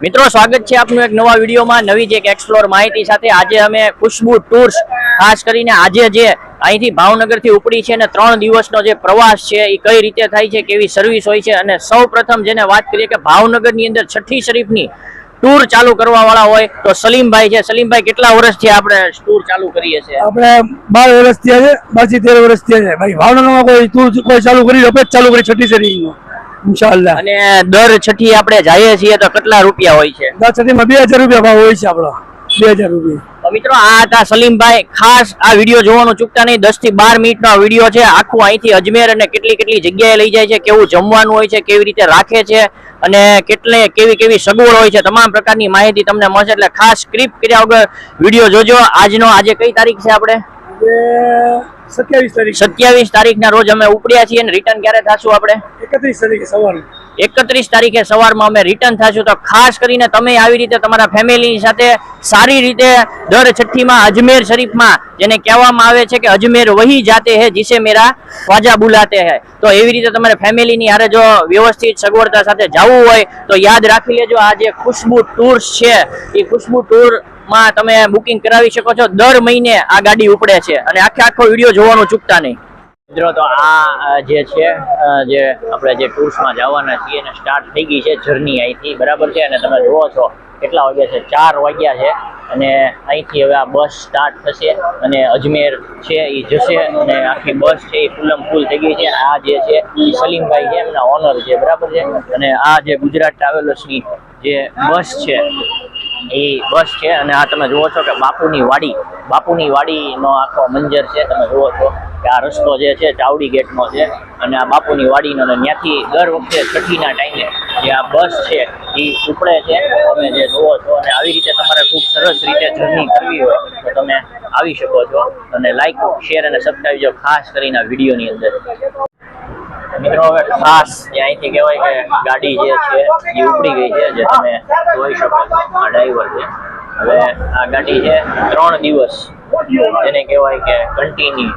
મિત્રો, સ્વાગત છે આપનું એક નવા વિડીયોમાં નવી જ એક એક્સપ્લોર માહિતી સાથે. આજે અમે ખુશ્બુ ટૂર્સ ખાસ કરીને આજે જે અહીંથી ભાવનગરથી ઉપડી છે અને ત્રણ દિવસનો જે પ્રવાસ છે એ કઈ રીતે થાય છે, કેવી સર્વિસ હોય છે અને સૌ જેને વાત કરીએ કે ભાવનગરની અંદર છઠ્ઠી શરીફની ટૂર ચાલુ કરવા વાળા હોય તો સલીમભાઈ છે. સલીમભાઈ, કેટલા વર્ષથી આપણે ટૂર ચાલુ કરીએ છીએ? આપણે બાર વર્ષ થયા છે તેર વર્ષ થયા છે. ભાઈ, ભાવનગરમાં કોઈ ટૂર કોઈ ચાલુ કરી આપણે ચાલુ કરી છઠ્ઠી શેરી ઇન્શાઅલ્લાહ. અને દર છઠ્ઠી આપણે જઈએ છીએ તો કેટલા રૂપિયા હોય છે? દર છઠ્ઠીમાં બે હજાર રૂપિયા ભાવ હોય છે આપણો. બે હજાર રૂપિયા. તો મિત્રો આ હતા સલીમભાઈ. ખાસ આ વીડિયો જોવાનું ચૂકતા નહીં. દસથી બાર મિનિટનો વીડિયો છે. આખું અહીંથી અજમેર અને કેટલી કેટલી જગ્યાએ લઈ જાય છે કેવું જમવાનું હોય છે કેવી રીતે રાખે છે અને કેટલે કેવી કેવી સગવડ હોય છે તમામ પ્રકારની માહિતી તમને મળશે. એટલે ખાસ સ્ક્રિપ્ટ કર્યા વગર વીડિયો જોજો. આજનો આજે કઈ તારીખ છે આપણે? સત્યાવીસ તારીખ. સત્યાવીસ તારીખના રોજ અમે ઉપડ્યા છીએ અને રિટર્ન ક્યારે થશું આપણે? એકત્રીસ તારીખે સવારે. એકત્રીસ તારીખે સવારમાં અમે રિટર્ન થશું. તો ખાસ કરીને તમે આવી રીતે તમારા ફેમિલી સાથે સારી રીતે દર છઠ્ઠીમાં અજમેર શરીફમાં જેને કહેવામાં આવે છે કે અજમેર વહી જાતે હે જીસે મેરા ખ્વાજા બુલાતે હે. તો એવી રીતે તમારે ફેમિલીની હારે જો વ્યવસ્થિત સગવડતા સાથે જવું હોય તો યાદ રાખી લેજો. આ જે ખુશ્બુ ટૂર્સ છે એ ખુશ્બુ ટૂર માં તમે બુકિંગ કરાવી શકો છો. દર મહિને આ ગાડી ઉપડે છે. અને આખે આખો વીડિયો જોવાનું ચૂકતા નહીં. મિત્રો, તો આ જે છે જે આપણે જે ટૂર્સમાં જવાના છીએ એને સ્ટાર્ટ થઈ ગઈ છે જર્ની અહીંથી, બરાબર છે? અને તમે જુઓ છો કેટલા વાગ્યા છે? ચાર વાગ્યા છે. અને અહીંથી હવે આ બસ સ્ટાર્ટ થશે. અને અજમેર છે એ જશે. અને આખી બસ છે એ ફૂલમ ફૂલ થઈ ગઈ છે. આ જે છે એ સલીમભાઈ છે, એમના ઓનર છે, બરાબર છે? અને આ જે ગુજરાત ટ્રાવેલર્સની જે બસ છે એ બસ છે અને આ તમે જુઓ છો કે બાપુની વાડી, બાપુની વાડીનો આખો મંજર છે, તમે જુઓ છો કે આ રસ્તો જે છે, ચાવડી ગેટનો છે અને આ બાપુની વાડીનો અને ત્યાંથી દર વખતે છઠ્ઠીના ટાઈમે જે આ બસ છે, એ ઉપડે છે. તમે જે જુઓ છો અને આવી રીતે તમારે ખૂબ સરસ રીતે જર્ની કરવી હોય તો તમે આવી શકો છો. અને લાઈક શેર અને સબસ્ક્રાઈબ જો ખાસ કરીને આ વિડીયોની અંદર. મિત્રો હવે ખાસ અહીંથી કહેવાય કે ગાડી જે છે, એ ઉપડી ગઈ છે, જે તમે જોઈ શકો છો, આ ડ્રાઈવર છે. હવે આ ગાડી છે ત્રણ દિવસ જેને કહેવાય કે કન્ટિન્યુ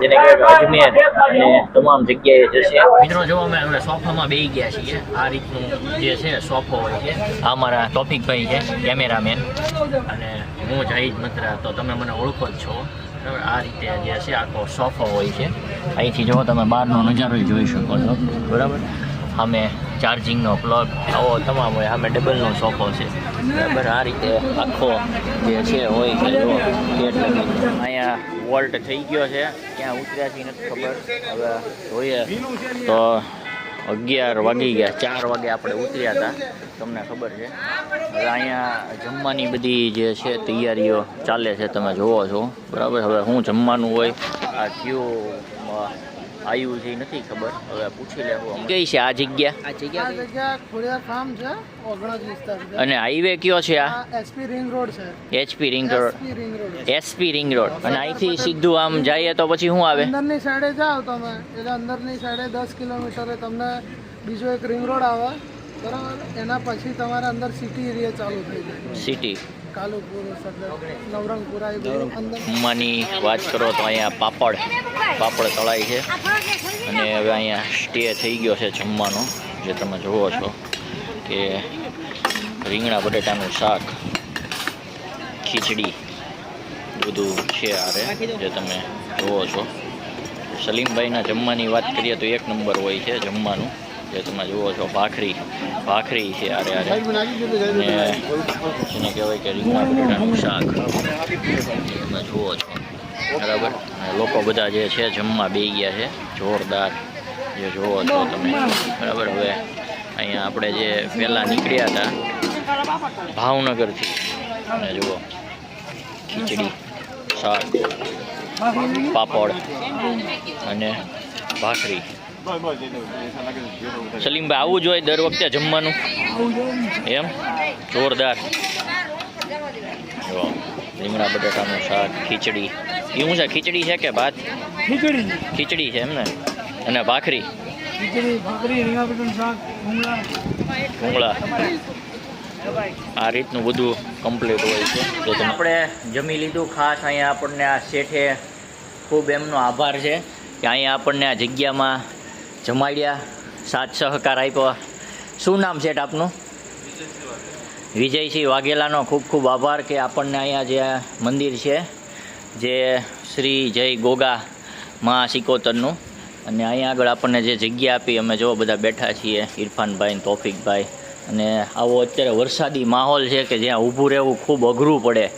જેને કહેવાય અજમેર અને તમામ જગ્યાએ જશે. મિત્રો, જો અમે હવે સોફામાં બેસી ગયા છીએ, આ રીતનું જે છે, સોફો હોય છે, આ મારા ટોપિકભાઈ છે, કેમેરામેન. અને હું જહીદ મત્રા તો તમે મને ઓળખો જ છો. આ રીતે જે છે, આખો સોફો હોય છે. અહીંથી જો તમે બહારનો નજારો જોઈ શકો છો. બરાબર? સામે ચાર્જિંગનો પ્લગ આવો તમામ હોય. સામે ડબલનો સોફો છે. બરાબર? આ રીતે આખો જે છે હોય અહીંયા વોલ્ટ થઈ ગયો છે. ક્યાં ઉતર્યા છે નથી ખબર. હવે જોઈએ. તો અગિયાર વાગી ગયા. ચાર વાગે આપણે ઉતર્યા હતા. તમને ખબર છે. હવે અહીંયા જમવાની બધી જે છે તૈયારીઓ ચાલે છે. તમે જોવો છો. બરાબર? હવે શું જમવાનું હોય. આ કયું આવ્યું છે નથી ખબર. હવે પૂછી લેવું કઈ છે આ જગ્યા? આ જગ્યા ખોડિયાર ફાર્મ છે ઓગણજ વિસ્તાર છે અને હાઈવે કયો છે આ? એસપી રિંગ રોડ છે. HP ring road SP ring road SP ring road અને અહીંથી સીધું આમ જઈએ તો પછી શું આવે? અંદરની સાઈડે જાઓ તમે. એટલે અંદરની સાઈડે દસ કિલોમીટરે તમને બીજો એક રિંગ રોડ આવે. બરાબર? એના પછી તમારે અંદર સિટી એરિયા ચાલુ થઈ જાય. સિટી જમવાની વાત કરો તો અહીંયા પાપડ પાપડ તળાય છે. અને હવે અહીંયા સ્ટે થઈ ગયો છે જમવાનો જે તમે જુઓ છો કે રીંગણા બટેટાનું શાક ખીચડી બધું છે આરે જે તમે જુઓ છો. સલીમભાઈના જમવાની વાત કરીએ તો એક નંબર હોય છે જમવાનું. જે તમે જુઓ છો ભાખરી ભાખરી છે આરે અરે અને જેને કહેવાય કે રીંગણા બટેટાનું શાક. તમે જુઓ છો. બરાબર? અને લોકો બધા જે છે જમવા બે ગયા છે. જોરદાર. જે જુઓ છો તમે. બરાબર? હવે અહીંયા આપણે જે પહેલાં નીકળ્યા હતા ભાવનગરથી. અને જુઓ. ખીચડી શાક પાપડ અને ભાખરી. સલીમભાઈ આવું જોઈએ દર વખતે જમવાનું. એમ? જોરદાર. લીમડા બટાકાનું બટાટાનું શાક ખીચડી. એ શું છે ખીચડી છે કે ભાત? ખીચડી. ખીચડી છે એમને અને ભાખરી? ભૂંગળા. આ રીતનું બધું કમ્પ્લીટ હોય છે. તો આપણે જમી લીધું ખાસ અહીંયા આપણને આ શેઠે ખૂબ એમનો આભાર છે કે અહીંયા આપણને આ જગ્યામાં જમાડ્યા, સાથ સહકાર આપ્યો. શું નામ શેઠ આપનું? વિજયસિંહ વાઘેલાનો ખૂબ ખૂબ આભાર કે આપણને અહીંયા જે મંદિર છે, જે શ્રી જય ગોગા મા સિકોતરનું અને અહીંયા આગળ આપણને જે જગ્યા આપી, અમે જો બધા બેઠા છીએ ઇરફાનભાઈ તોફિકભાઈ. અને આવો અત્યારે વરસાદી માહોલ છે કે જ્યાં ઊભું રહેવું ખૂબ અઘરું પડે.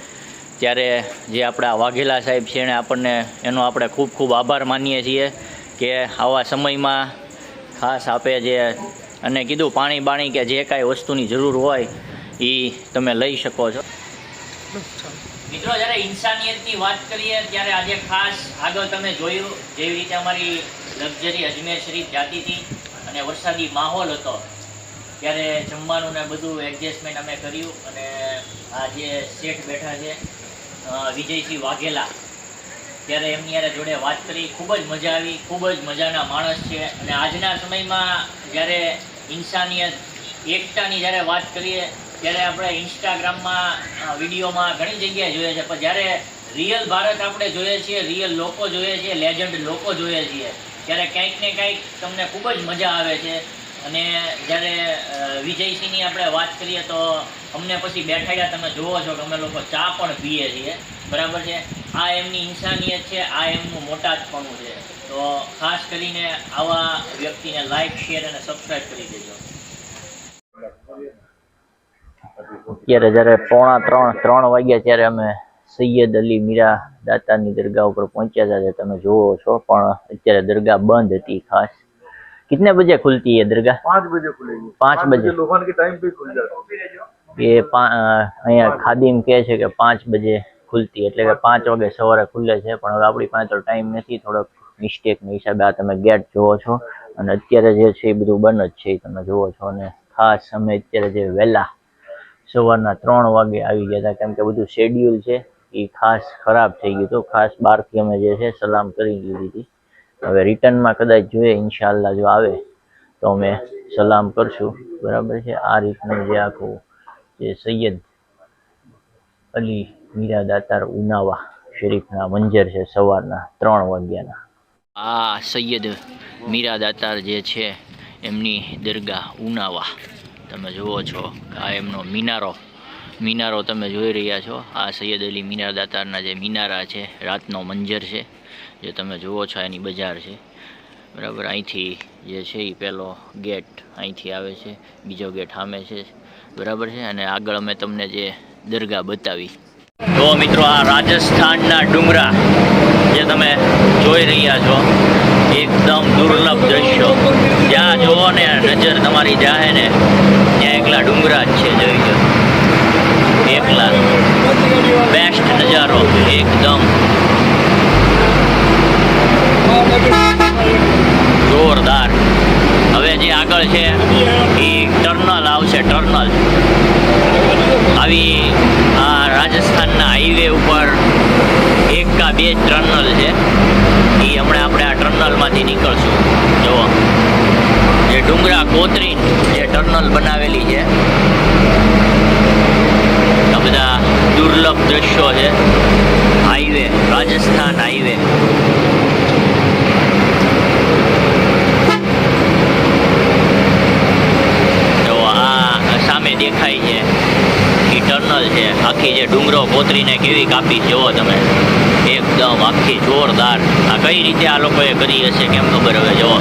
ત્યારે જે આપણા વાઘેલા સાહેબ છે એણે આપણને, એનો આપણે ખૂબ ખૂબ આભાર માનીએ છીએ. કે આવા સમયમાં ખાસ આપે જે અને કીધું પાણી બાણી કે જે કાંઈ વસ્તુની જરૂર હોય એ તમે લઈ શકો છો. મિત્રો, જ્યારે ઇન્સાનિયતની વાત કરીએ, ત્યારે આજે ખાસ આગળ તમે જોયું જેવી રીતે અમારી લક્ઝરી અજમેર શરીફ જાતી હતી અને વરસાદી માહોલ હતો, ત્યારે જમવાનું ને બધું એડજસ્ટમેન્ટ અમે કર્યું અને આ જે શેઠ બેઠા છે વિજયસિંહ વાઘેલા ત્યારે એમની યારે જોડે વાત કરી, ખૂબ જ મજા આવી, ખૂબ જ મજાના માણસ છે. અને આજના સમયમાં જ્યારે ઇન્સાનિયત એકતાની જ્યારે વાત કરીએ, ત્યારે આપણે ઇન્સ્ટાગ્રામમાં વિડીયોમાં ઘણી જગ્યાએ જોઈએ છે. પણ જ્યારે રિયલ ભારત આપણે જોઈએ છીએ રિયલ લોકો જોઈએ છીએ લેજન્ડ લોકો જોઈએ છીએ, ત્યારે કંઈક ને કંઈક તમને ખૂબ જ મજા આવે છે. અને જ્યારે વિજયસિંહની આપણે વાત કરીએ તો અમને પછી બેઠાડ્યા તમે જુઓ છો કે અમે લોકો ચા પણ પીએ છીએ. બરાબર છે? આ એમની ઇન્સાનિયત છે આ એમનું મોટાજપણું છે તો ખાસ કરીને આવા વ્યક્તિને લાઈક શેર અને સબસ્ક્રાઇબ કરી દેજો અત્યારે જ્યારે પોણા ત્રણ ત્રણ વાગ્યા ત્યારે અમે સૈયદ અલી મીરા દાતાની દરગાહ ઉપર પહોંચ્યા હતા જે તમે જુઓ છો પણ અત્યારે દરગાહ બંધ હતી ખાસ कितने बजे खुलती है दरगाह पाँच बजे खुलेगी पाँच बजे लोहान के टाइम पे खुल जाता है એ પા- અ, અહીંયા ખાદીમ કહે છે કે પાંચ બજે ખુલતી, એટલે કે પાંચ વાગે સવારે ખુલે છે, પણ હવે આપણી પાસે તો ટાઈમ નથી, થોડોક મિસ્ટેકના હિસાબે આ તમે ગેટ જુઓ છો, અને અત્યારે જે છે એ બધું બંધ જ છે એ તમે જુઓ છો, અને ખાસ અમે અત્યારે જે વહેલા સવારના ત્રણ વાગે આવી ગયા હતા, કેમ કે બધું શેડ્યુલ છે, એ ખાસ ખરાબ થઈ ગયું હતું, ખાસ બહારથી અમે જે છે સલામ કરી લીધી હતી. હવે રિટર્નમાં કદાચ જોઈએ ઇન્શાલ્લાહ જો આવે, તો અમે સલામ કરશું, બરાબર છે? આ રીતનું જે આખું જે સૈયદ અલી મીરા દાતાર ઉનાવા શરીફના મંજર છે સવારના ત્રણ વાગ્યાના. આ સૈયદ મીરા દાતાર જે છે, એમની દરગાહ ઉનાવા. તમે જુઓ છો આ એમનો મિનારો મિનારો તમે જોઈ રહ્યા છો. આ સૈયદ અલી મિનાર દાતારના જે મિનારા છે, રાતનો મંજર છે, જે તમે જુઓ છો એની બજાર છે. બરાબર, અહીંથી જે છે એ પહેલો ગેટ અહીંથી આવે છે, બીજો ગેટ સામે છે. બરાબર છે? અને આગળ અમે તમને જે દરગાહ બતાવી તો મિત્રો, આ રાજસ્થાનના ડુંગરા જે તમે જોઈ રહ્યા છો, એકદમ દુર્લભ દ્રશ્યો. જ્યાં જુઓ ને નજર તમારી જાહે ને, ત્યાં એકલા ડુંગરા જ છે, જોઈ જો એકલા. બેસ્ટ નજારો, એકદમ. જોરદાર. આગળ છે એ ટર્નલ આવશે, ટર્નલ. આવી આ રાજસ્થાનના હાઈવે ઉપર એક કા બે ટર્નલ છે. એ હમણાં આપણે આ ટર્નલમાંથી નીકળશું. જુઓ. જે ડુંગરા કોતરી જે ટર્નલ બનાવેલી છે. આ બધા દુર્લભ દ્રશ્યો છે. હાઈવે રાજસ્થાન હાઈવે જો આ સામે દેખાય છે. ઈ ટર્નલ છે. આખી જે ડુંગરો કોતરીને કેવી કાપી જુઓ તમે. એકદમ આખી જોરદાર. આ કઈ રીતે આ લોકોએ કરી હશે, કેમ ખબર હવે? જુઓ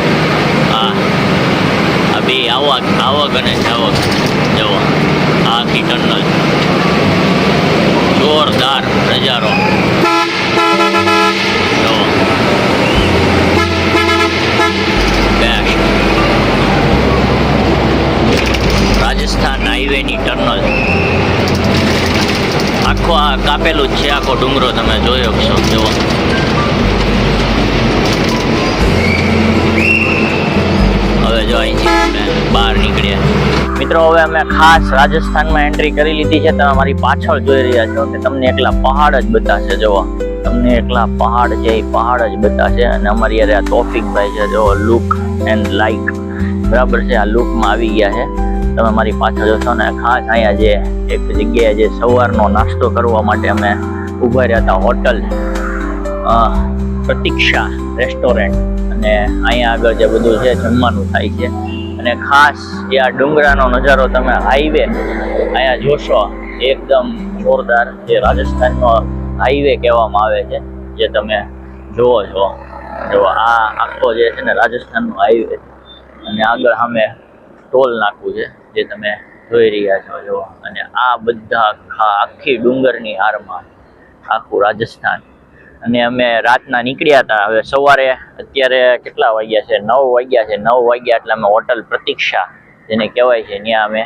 આ બે આવક આવક અને જાવક. જુઓ આ આખી ટર્નલ જોરદાર નજારો જુઓ બેસ્ટ રાજસ્થાન હાઈવેની ટર્નલ આખો આ કાપેલું જ છે, આખો ડુંગરો તમે જોયો છો જુઓ. હવે જો અહીંથી બહાર નીકળ્યા મિત્રો, હવે અમે ખાસ રાજસ્થાનમાં એન્ટ્રી કરી લીધી છે. તમે મારી પાછળ જોઈ રહ્યા છો કે તમને એકલા પહાડ જ બતાશે. જુઓ. તમને એકલા પહાડ છે, એ પહાડ જ બતાશે. અને અમારી યારે આ તોફિકભાઈ છે જો લુક એન્ડ લાઇક બરાબર છે, આ લુકમાં આવી ગયા છે. તમે મારી પાછળ જોશો ને ખાસ અહીંયા જે એક જગ્યાએ જે સવારનો નાસ્તો કરવા માટે અમે ઊભા રહ્યા હતા હોટલ પ્રતિક્ષા રેસ્ટોરન્ટ. અને અહીંયા આગળ જે બધું છે જમવાનું થાય છે. અને ખાસ એ આ ડુંગરાનો નજારો તમે હાઈવે અહીંયા જોશો, એકદમ જોરદાર જે રાજસ્થાનનો હાઈવે કહેવામાં આવે છે, જે તમે જુઓ છો. જો આ આખો જે છે ને રાજસ્થાનનો હાઈવે અને આગળ સામે ટોલ નાકું છે, જે તમે જોઈ રહ્યા છો, જો. અને આ બધા આખી ડુંગરની હારમાં આખું રાજસ્થાન. અને અમે રાતના નીકળ્યા હતા. હવે સવારે અત્યારે કેટલા વાગ્યા છે? નવ વાગ્યા છે. નવ વાગ્યા એટલે અમે હોટલ પ્રતીક્ષા, જેને કહેવાય છે, ત્યાં અમે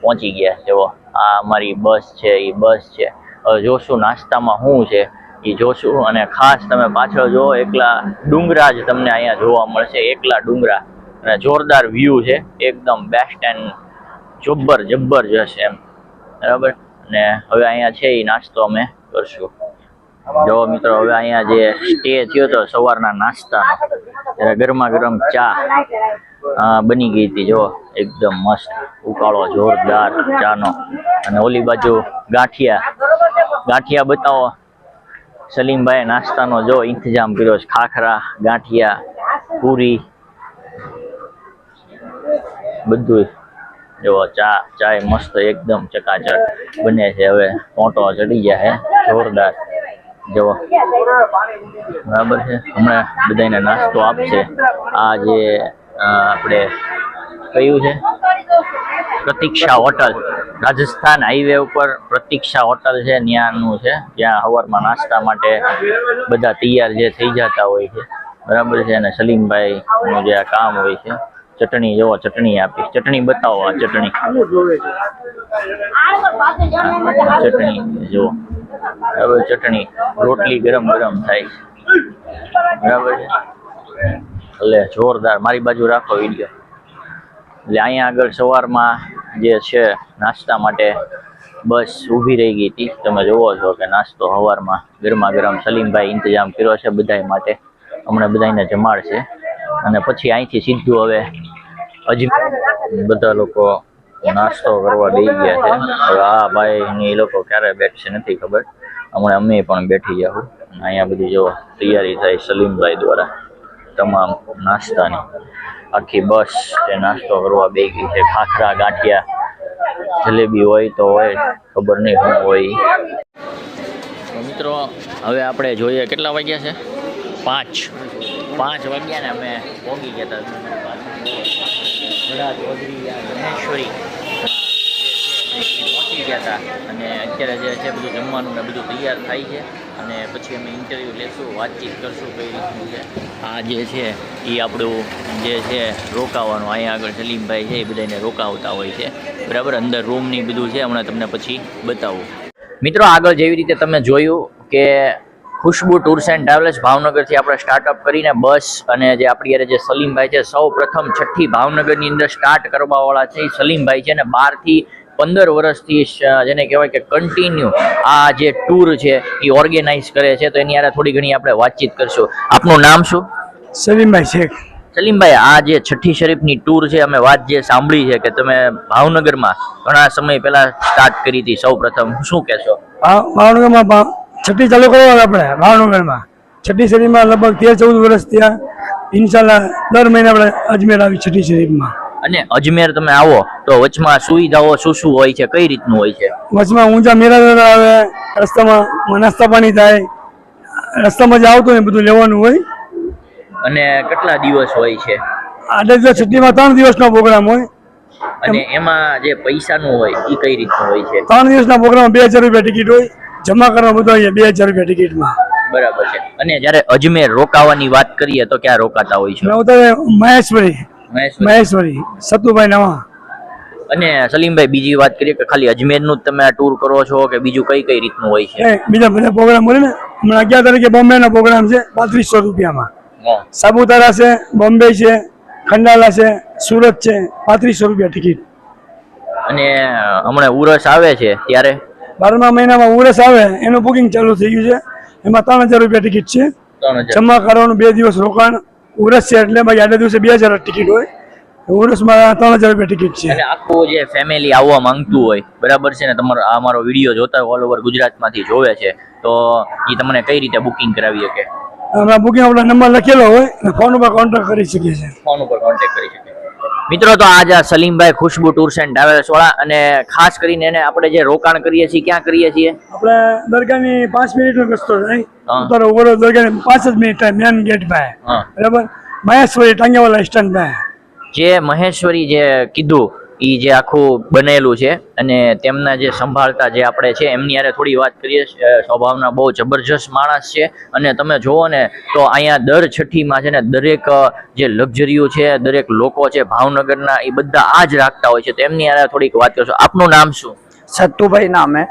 પહોંચી ગયા. છે આ અમારી બસ છે એ બસ છે. હવે જોશું નાસ્તામાં શું છે એ જોશું. અને ખાસ તમે પાછળ જુઓ, એકલા ડુંગરા જ તમને અહીંયા જોવા મળશે. એકલા ડુંગરા. અને જોરદાર વ્યૂ છે. એકદમ બેસ્ટ એન્ડ જબ્બર જબ્બર જશે એમ. બરાબર? અને હવે અહીંયા છે એ નાસ્તો અમે કરશું. જો મિત્રો, હવે અહીંયા જે સ્ટે થયો હતો સવારના નાસ્તાનો. ત્યારે ગરમા ગરમ ચા બની ગઈ હતી. જો, એકદમ મસ્ત. ઉકાળો જોરદાર ચાનો. અને ઓલી બાજુ ગાંઠિયા. ગાંઠિયા બતાવો. સલીમભાઈ નાસ્તાનો જો ઇંતજામ કર્યો છે. ખાખરા, ગાંઠિયા, પૂરી બધું જો ચા, ચાય મસ્ત એકદમ ચકાચક બને છે હવે. ટોટો ચડી ગયા છે. જોરદાર. જો. બરાબર છે. હમણાં બધાને નાસ્તો આપશે. આ જે આપણે કયું છે? પ્રતીક્ષા હોટલ. રાજસ્થાન હાઈવે ઉપર પ્રતીક્ષા હોટલ છે ત્યાંનું છે. ત્યાં સવારમાં નાસ્તા માટે બધા તૈયાર જે થઈ જતા હોય છે. બરાબર છે. અને સલીમભાઈનું જે આ કામ હોય છે. ચટણી જોવો ચટણી આપી ચટણી બતાવો આ ચટણી. ચટણી જો બરાબર ચટણી રોટલી ગરમ ગરમ થાય છે. બરાબર છે? એટલે જોરદાર. મારી બાજુ રાખો વીડિયો એટલે અહીંયા આગળ સવારમાં જે છે નાસ્તા માટે બસ ઊભી રહી ગઈ હતી. તમે જોવો છો કે નાસ્તો સવારમાં ગરમા ગરમ સલીમભાઈ ઇંતજામ કર્યો છે બધાય માટે. હમણાં બધાને જમાડશે. અને પછી અહીંથી સીધું હવે હજી બધા લોકો નાસ્તો કરવા બેસી ગયા છે. હવે આ ભાઈ એ લોકો ક્યારે બેઠશે નથી ખબર. હમણાં અમે પણ બેઠી જાઉં અહીંયા બધી જો તૈયારી થાય સલીમભાઈ દ્વારા તમામ નાસ્તાની. આખી બસ જે નાસ્તો કરવા બે ગઈ છે. ખાખરા, ગાંઠિયા, જલેબી હોય તો હોય, ખબર નહીં શું હોય. મિત્રો, હવે આપણે જોઈએ કેટલા વાગ્યા છે? પાંચ. પાંચ વાગ્યા ને અમે પહોંચી ગયા હતા. ઘડા ચૌધરી આ પહોંચી ગયા હતા અને અત્યારે જે છે બધું જમવાનું ને બધું તૈયાર થાય છે. અને પછી અમે ઇન્ટરવ્યૂ લેશું, વાતચીત કરશું કઈ રીતનું છે. આ જે છે એ આપણું જે છે, રોકાવાનું. અહીંયા આગળ સલીમભાઈ છે, એ બધાને રોકાવતા હોય છે. બરાબર? અંદર રૂમની બધું છે. હમણાં તમને પછી બતાવું. મિત્રો, આગળ જેવી રીતે તમે જોયું કે ખુશ્બુ ટૂર્સ એન્ડ ટ્રાવેલ્સ ભાવનગરથી આપણે સ્ટાર્ટઅપ કરીને બસ અને જે આપણી હારે જે સલીમભાઈ છે સૌ પ્રથમ છઠ્ઠી ભાવનગરની અંદર સ્ટાર્ટ કરવાવાળા છે. એ સલીમભાઈ છે અને બારથી પંદર વર્ષથી જેને કહેવાય કે કન્ટિન્યુ આ જે ટૂર છે એ ઓર્ગેનાઇઝ કરે છે. તો એની હારે થોડી ઘણી આપણે વાતચીત કરશું. આપનું નામ શું? સલીમભાઈ શેખ. સલીમભાઈ આ જે છઠ્ઠી શરીફની ટૂર છે અમે વાત જે સાંભળી છે કે તમે ભાવનગરમાં ઘણા સમય પહેલા સ્ટાર્ટ કરી હતી. સૌ પ્રથમ શું કહેશો? ભાવ- ભાવનગરમાં છઠ્ઠી ચાલુ કરવાનું આપણે ભાવનગરમાં છઠ્ઠી શરીફમાં લગભગ તેર ચૌદ વર્ષ ત્યાં ઇન્શાલ્લાહ દર મહિને આપણે અજમેર આવી છઠ્ઠી શરીફમાં અને અજમેર તમે આવો તો વચમાં સુવિધાઓ શું શું હોય છે કઈ રીતનું હોય છે? વચમાં ઊંચા મેળા આવે રસ્તામાં નાસ્તા પાણી થાય રસ્તામાં જે આવતું હોય બધું લેવાનું હોય. અને કેટલા દિવસ હોય છે? આટલે દિવસ છઠ્ઠીમાં ત્રણ દિવસનો પ્રોગ્રામ હોય. અને એમાં જે પૈસાનું હોય એ કઈ રીતનું હોય છે? ત્રણ દિવસના પ્રોગ્રામ બે હજાર રૂપિયા ટિકિટ હોય. જમા કરવા બધો અહીંયા બે હજાર રૂપિયા ટિકિટમાં. બરાબર છે. અને જ્યારે અજમેર રોકાવાની વાત કરીએ તો ક્યાં રોકાતા હોય છે? ઉતારે મહેશ્વરી. મહેશ્વરી. સતુભાઈ નવા. અને સલીમભાઈ બીજી વાત કરીએ કે ખાલી અજમેરનું જ તમે ટૂર કરો છો કે બીજું કઈ કઈ રીતનું હોય છે? બીજા બધા પ્રોગ્રામ બોલે ને હમણાં અગિયાર તારીખે બોમ્બેનો પ્રોગ્રામ છે પાંત્રીસો રૂપિયામાં. સાપુતારા છે બોમ્બે છે ખંડાલા છે સુરત છે પાંત્રીસો રૂપિયા ટિકિટ. અને હમણાં ઉરસ આવે છે ત્યારે? બારમા મહિનામાં ઉરસ આવે એનું બુકિંગ ચાલુ થઈ ગયું છે. એમાં ત્રણ હજાર રૂપિયા ટિકિટ છે. જમા કરવાનું બે દિવસ રોકાણ. ઉરસ છે એટલે બાકી આટલા દિવસે બે હજાર ટિકિટ હોય. ઉરસમાં ત્રણ હજાર રૂપિયા ટિકિટ છે. અને આખું જે ફેમિલી આવવા માંગતું હોય બરાબર છે ને? તમારો આ મારો વીડિયો જોતા ઓલ ઓવર ગુજરાતમાંથી જોવે છે. તો એ તમને કઈ રીતે બુકિંગ કરાવી શકે? બુકિંગ આપણા નંબર લખેલો હોય ફોન ઉપર કોન્ટેક્ટ કરી શકીએ છીએ. ફોન ઉપર કોન્ટેક્ટ કરી શકે મિત્રો તો આજ સલીમભાઈ ખુશ્બુ ટૂર્સ એન્ડ ટ્રાવેલ્સ વાળા અને ખાસ કરીને એને આપણે જે રોકાણ કરીએ છીએ ક્યાં કરીએ છીએ? આપણે દરગાહની પાંચ મિનિટનો રસ્તો થાય હા. દરગાહની પાંચ જ મિનિટ મેન ગેટ પાસે. બરાબર? મહેશ્વરી ટાંગેવાલા સ્ટેન્ડ પાસે જે મહેશ્વરી જે કીધું એ જે આખું બનેલું છે અને તેમના જે સંભાળતા જે આપણે છે એમની યારે થોડી વાત કરીએ સ્વભાવના બહુ જબરજસ્ત માણસ છે. અને તમે જુઓ ને તો અહીંયા દર છઠ્ઠીમાં છે ને દરેક જે લક્ઝરીઓ છે દરેક લોકો છે ભાવનગરના એ બધા આ જ રાખતા હોય છે. તો એમની યારે થોડીક વાત કરશો. આપનું નામ શું? સત્તુભાઈ નામ હે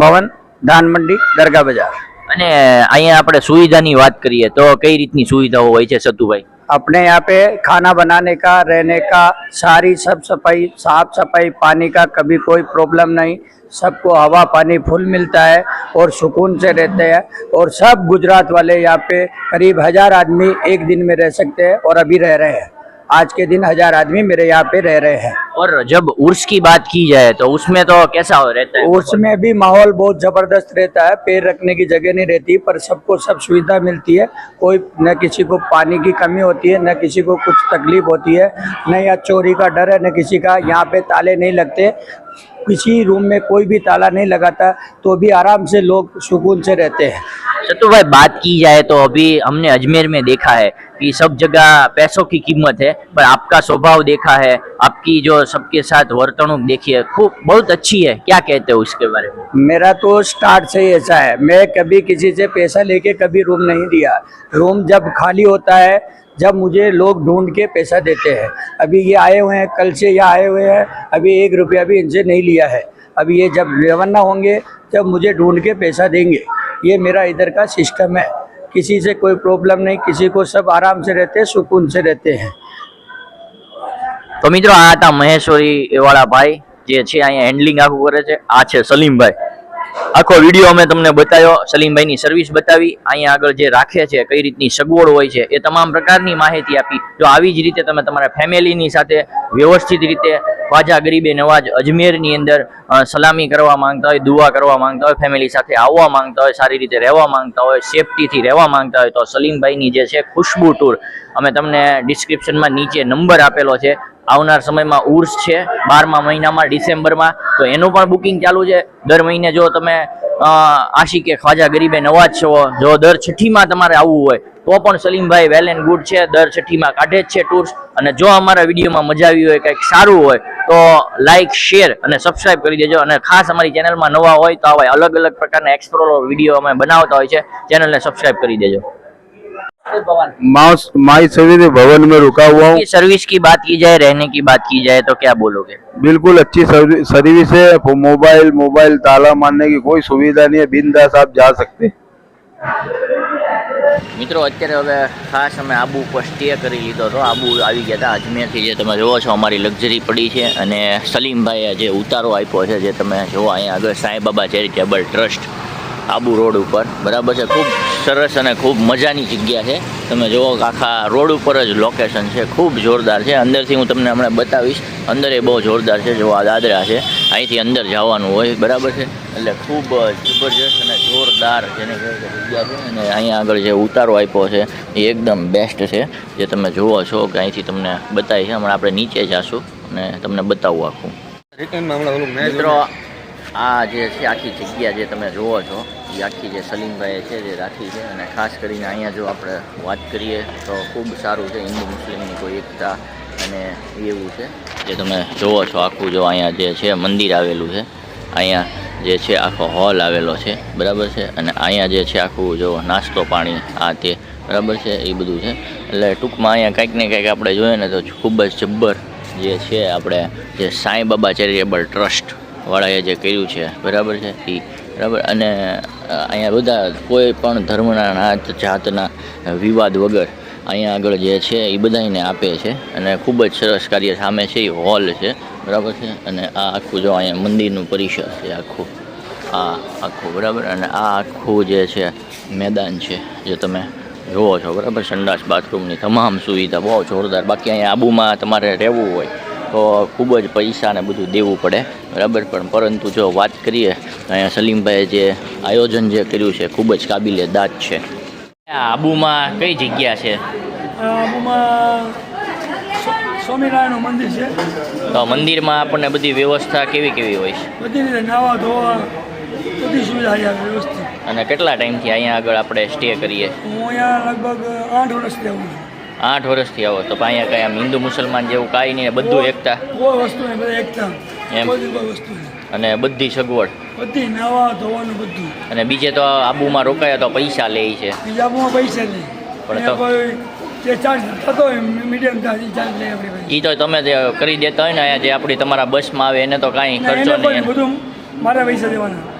ભવન ધાનમંડી દરગાહ બજાર. અને અહીંયા આપણે સુવિધાની વાત કરીએ તો કઈ રીતની સુવિધાઓ હોય છે સત્તુભાઈ? अपने यहाँ पे खाना बनाने का, रहने का, सारी सब सफ़ाई, साफ़ सफ़ाई, पानी का कभी कोई प्रॉब्लम नहीं। सबको हवा, पानी फुल मिलता है और सुकून से रहते हैं। और सब गुजरात वाले यहाँ पे करीब हज़ार आदमी एक दिन में रह सकते हैं और अभी रह रहे हैं। आज के दिन हज़ार आदमी मेरे यहाँ पे रह रहे हैं। और जब उर्स की बात की जाए तो उसमें तो कैसा हो रहता है? उर्स में भी माहौल बहुत ज़बरदस्त रहता है पैर रखने की जगह नहीं रहती पर सबको सब सुविधा मिलती है। कोई न किसी को पानी की कमी होती है न किसी को कुछ तकलीफ़ होती है न या चोरी का डर है न किसी का यहाँ पे ताले नहीं लगते। किसी रूम में कोई भी ताला नहीं लगाता तो भी आराम से लोग सुकून से रहते हैं। सत्तू भाई बात की जाए तो अभी हमने अजमेर में देखा है कि सब जगह पैसों की कीमत है पर आपका स्वभाव देखा है आपकी जो सबके साथ वर्तणूक देखी है खूब बहुत अच्छी है। क्या कहते हो उसके बारे में? मेरा तो स्टार्ट से ही ऐसा है। मैं कभी किसी से पैसा लेके कभी रूम नहीं दिया। रूम जब खाली होता है जब मुझे लोग ढूंढ के पैसा देते हैं अभी ये आए हुए हैं कल से ये आए हुए हैं अभी एक रुपया भी इनसे नहीं लिया है अभी ये जब रवाना होंगे जब मुझे ढूंढ के पैसा देंगे ये मेरा इधर का सिस्टम है किसी से कोई प्रॉब्लम नहीं किसी को सब आराम से रहते हैं सुकून से रहते हैं તો મિત્રો આ હતા મહેશ્વરી વાળા ભાઈ જે છે અહીંયા હેન્ડલિંગ આખું કરે છે આ છે સલીમભાઈ આખો વીડિયો અમે તમને બતાવ્યો, સલીમભાઈની સર્વિસ બતાવી. અહીંયા આગળ જે રાખે છે, કઈ રીતની સગવડ હોય છે, એ તમામ પ્રકારની માહિતી આપી. જો આવી જ રીતે તમે તમારા ફેમિલીની સાથે વ્યવસ્થિત રીતે ખ્વાજા ગરીબે નવાજ અજમેરની અંદર સલામી કરવા માંગતા હોય, દુઆ કરવા માંગતા હોય ફેમિલી સાથે આવવા માંગતા હોય, સારી રીતે રહેવા માંગતા હોય સેફટીથી રહેવા માંગતા હોય, તો સલીમભાઈની જે છે ખુશ્બુ ટૂર અમે તમને ડિસ્ક્રિપ્શનમાં નીચે નંબર આપેલો છે. આવનાર સમયમાં ઉર્સ છે, બારમા મહિનામાં, ડિસેમ્બરમાં. તો એનું પણ બુકિંગ ચાલુ છે. દર મહિને જો તમે આશિકે ખ્વાજા ગરીબે નવાજ છો, જો દર છઠ્ઠીમાં તમારે આવવું હોય, તો પણ સલીમભાઈ વેલ એન્ડ ગુડ છે. દર છઠ્ઠીમાં કાઢે જ છે ટૂર્સ અને જો અમારા વિડીયોમાં મજા આવી હોય, કંઈક સારું હોય, તો લાઇક શેર અને સબસ્ક્રાઇબ કરી દેજો. અને ખાસ અમારી ચેનલમાં નવા હોય, તો આવા અલગ અલગ પ્રકારના એક્સપ્લોર વીડિયો અમે બનાવતા હોય છે, ચેનલને સબસ્ક્રાઇબ કરી દેજો. माई सवेरे भवन में रुका हुआ हूँ सर्विस की बात की जाए रहने की बात की जाए तो क्या बोलोगे बिल्कुल अच्छी सर्वि- सर्विस है वो मोबाइल मोबाइल ताला मारने की कोई सुविधा नहीं है बिंदास आप जा सकते हैं મિત્રો અત્યારે હવે ખાસ અમે આબુ ઉપર સ્ટે કરી લીધો હતો આબુ આવી ગયા હતા અજમેરથી જે તમે જોવો છો અમારી લક્ઝરી પડી છે અને સલીમભાઈએ જે ઉતારો આપ્યો છે જે તમે જુઓ અહીંયા આગળ Saibaba charitable trust Abu road ઉપર. બરાબર છે? ખૂબ સરસ અને ખૂબ મજાની જગ્યા છે. તમે જુઓ કે આખા રોડ ઉપર જ લોકેશન છે. ખૂબ જોરદાર છે. અંદરથી હું તમને હમણાં બતાવીશ. અંદર એ બહુ જોરદાર છે. જો આ દાદરા છે. અહીંથી અંદર જવાનું હોય. બરાબર છે? એટલે ખૂબ જબરજસ્ત અને જોરદાર જેને કહેવાય જગ્યા છે. અને અહીંયા આગળ જે ઉતારો આપ્યો છે એ એકદમ બેસ્ટ છે. જે તમે જુઓ છો કે અહીંથી તમને બતાવી છે હમણાં આપણે નીચે જઈશું અને તમને બતાવું આખું. મિત્રો આ જે છે, આખી જગ્યા જે તમે જુઓ છો, એ આખી જે સલીમભાઈએ છે, જે રાખી છે, અને ખાસ કરીને અહીંયા જો આપણે વાત કરીએ, તો ખૂબ સારું છે, હિન્દુ મુસ્લિમની કોઈ એકતા અને એવું છે. જે તમે જુઓ છો, આખું જો અહીંયા જે છે, મંદિર આવેલું છે. અહીંયા જે છે, આખો હોલ આવેલો છે, બરાબર છે? અને અહીંયા જે છે, આખું જો નાસ્તો પાણી, આ તે, બરાબર છે? એ બધું છે. એટલે ટૂંકમાં અહીંયા કંઈક ને કંઈક આપણે જોઈએ ને, તો ખૂબ જ જબ્બર જે છે, આપણે જે સાંઈ બાબા ચેરિટેબલ ટ્રસ્ટ વાળાએ જે કર્યું છે, બરાબર છે? એ બરાબર? અને અહીંયા બધા કોઈ પણ ધર્મના, નાત, જાતના વિવાદ વગર અહીંયા આગળ જે છે એ બધાને આપે છે. અને ખૂબ જ સરસ કાર્ય સામે છે એ હોલ છે, બરાબર છે? અને આ આખું જો અહીંયા મંદિરનું પરિસર છે, આખું. આ આખું, બરાબર? અને આ આખું જે છે, મેદાન છે, જે તમે જુઓ છો, બરાબર? સંડાસ, બાથરૂમની તમામ સુવિધા બહુ જોરદાર. બાકી અહીંયા આબુમાં તમારે રહેવું હોય તો ખૂબ જ પૈસા ને બધું દેવું પડે. બરાબર? પણ પરંતુ જો વાત કરીએ તો અહીંયા સલીમભાઈએ જે આયોજન જે કર્યું છે ખૂબ જ કાબિલે દાદ છે આબુમાં કઈ જગ્યા છે? આબુમાં સ્વામિનારાયણનું મંદિર છે. તો મંદિરમાં આપણને બધી વ્યવસ્થા કેવી કેવી હોય છે? બધી રીતે નાવા ધોવા બધી સુવિધા અહીંયા વ્યવસ્થિત. અને કેટલા ટાઈમથી અહીંયા આગળ આપણે સ્ટે કરીએ? હું અહીંયા લગભગ આઠ વર્ષથી આવું છું. આઠ વર્ષથી આવો. તો અહીંયા કઈ આમ હિન્દુ મુસલમાન જેવું કાંઈ નહીં બધું એકતા. એમ. અને બધી સગવડ. બધી નાવા ધોવાનું બધું. અને બીજે તો આબુમાં રોકાયા તો પૈસા લે છે. પૈસા પણ તો- એ તો તમે જે કરી દેતા હોય ને અહીંયા જે આપણી તમારા બસમાં આવે એને તો કાંઈ ખર્ચો નહીં બધું મારા પૈસા દેવાના.